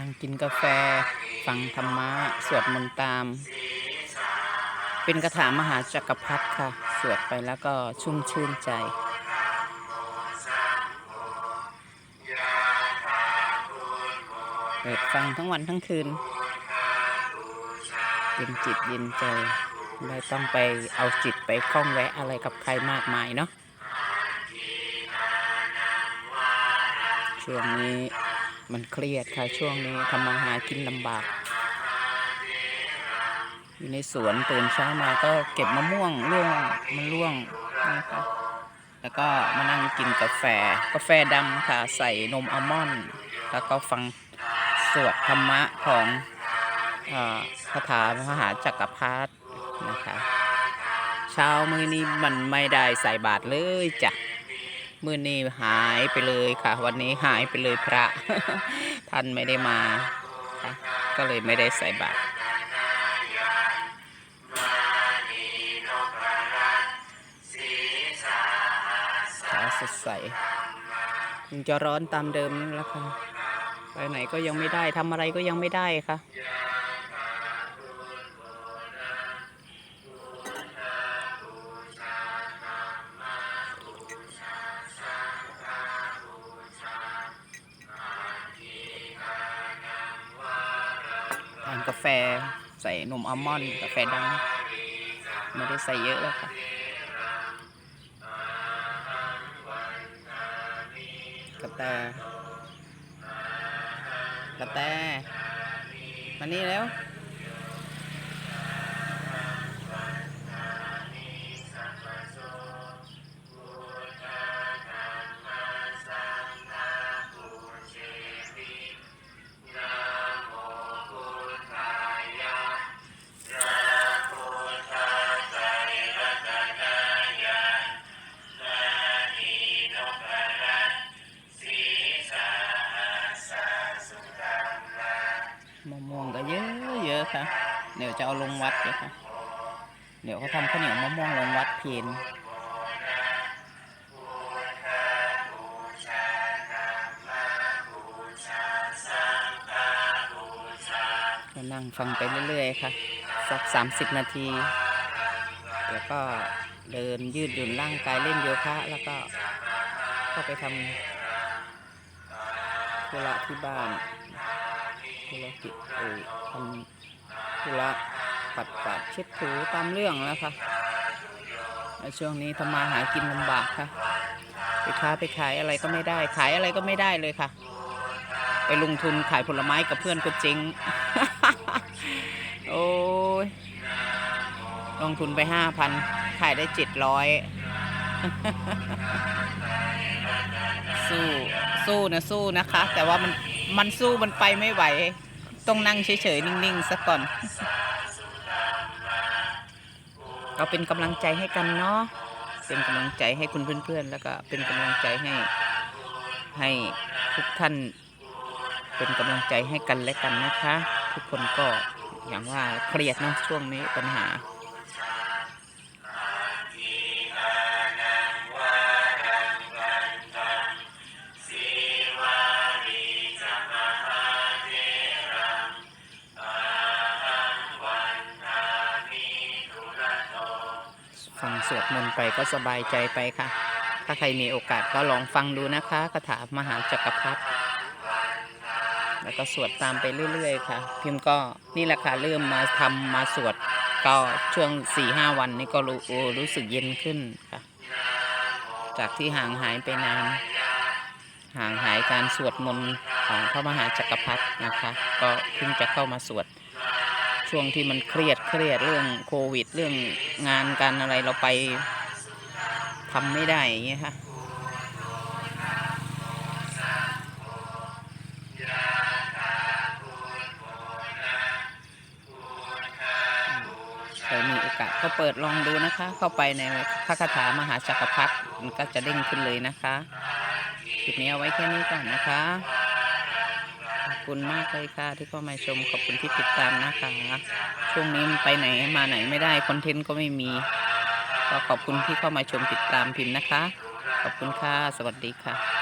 นั่งกินกาแฟ ฟังธรรมะ สวดมนต์ตาม เป็นคาถามหาจักรพรรดิค่ะ สวดไปแล้วก็ชุ่มชื่นใจเปิดฟังทั้งวันทั้งคืนเย็นจิตเย็นใจ ไม่ต้องไปเอาจิตไปคล้องแวะอะไรกับใครมากมายเนาะช่วงนี้ มันเครียดค่ะช่วงนี้ทำมาหากินลำบาก อยู่ในสวนตื่นเช้ามาก็เก็บมะม่วงร่วงมันร่วงนะคะแล้วก็มานั่งกินกาแฟกาแฟดำค่ะใส่นมอัลมอนด์แล้วก็ฟังสวดธรรมะของคาถามหาจักรพรรดินะคะ เช้ามื้อนี้มันไม่ได้ใส่บาตรเลยจ้ะ มื่อนี้หายไปเลยค่ะ วันนี้หายไปเลยพระ ท่านไม่ได้มาค่ะก็เลยไม่ได้ใส่บาตรเช้าสดใสยังจะร้อนตามเดิมนั่นแหละค่ะไปไหนก็ยังไม่ได้ทำอะไรก็ยังไม่ได้ค่ะ กาแฟ ใส่นมอัลมอนด์กาแฟดำไม่ได้ใส่เยอะแล้วค่ะกระแตกระแตมานี่แล้ว เยอะคะเดี๋ยวจะเอาลงวัดเลยค่ะเดี๋ยวเขาทำข้าวเหนียวมะม่วงลงวัดเพนก็นั่งฟังไปเรื่อยๆค่ะ สักสามสิบนาทีแล้วก็เดินยืดหยุ่นร่างกายเล่นโยคะ แล้วก็ก็ไปทำธุระที่บ้านธุรกิจเออทำ ธุระปัดกวาดเช็ดถูตามเรื่องแล้วค่ะในช่วงนี้ทำมาหากินลำบากค่ะ ไปค้าไปขายอะไรก็ไม่ได้ ขายอะไรก็ไม่ได้เลยค่ะ ไปลงทุนขายผลไม้กับเพื่อนก็เจ๊งโอ้ยลงทุนไปห้าพันขายได้เจ็ดร้อยสู้ สู้นะสู้นะคะ แต่ว่ามันมันสู้มันไปไม่ไหว ต้องนั่งเฉยๆ นิ่งๆสักก่อนเราเป็นกำลังใจให้กันเนาะ เป็นกำลังใจให้คุณเพื่อนๆ แล้วก็เป็นกำลังใจให้ให้ทุกท่าน เป็นกำลังใจให้กันและกันนะคะ ทุกคนก็อย่างว่าเครียดเนาะช่วงนี้ปัญหา ฟังสวดมนต์ไปก็สบายใจไปค่ะ ถ้าใครมีโอกาสก็ลองฟังดูนะคะคาถามหาจักรพรรดิแล้วก็สวดตามไปเรื่อยๆ ค่ะ พิมพ์ก็นี่แหละค่ะเริ่มมาทำมาสวดก็ช่วงสี่ห้าวันนี้ก็รู้รู้สึกเย็นขึ้นค่ะ จากที่ห่างหายไปนานห่างหายการสวดมนต์ของพระมหาจักรพรรดินะคะ ก็เพิ่งจะเข้ามาสวด ช่วงที่มันเครียดเครียดเรื่องโควิด เรื่องงานการอะไรเราไปทำไม่ได้อย่างเงี้ยค่ะใครมีโอกาสก็เปิดลองดูนะคะ เข้าไปในพระคาถามหาจักรพรรดิมันก็จะเด้งขึ้นเลยนะคะคลิปนี้เอาไว้แค่นี้ก่อนนะคะ ขอบคุณมากเลยค่ะที่เข้ามาชมขอบคุณที่ติดตามนะคะช่วงนี้มันไปไหนมาไหนไม่ได้คอนเทนต์ก็ไม่มีก็ขอบคุณที่เข้ามาชมติดตามพิมพ์นะคะ ขอบคุณค่ะ สวัสดีค่ะ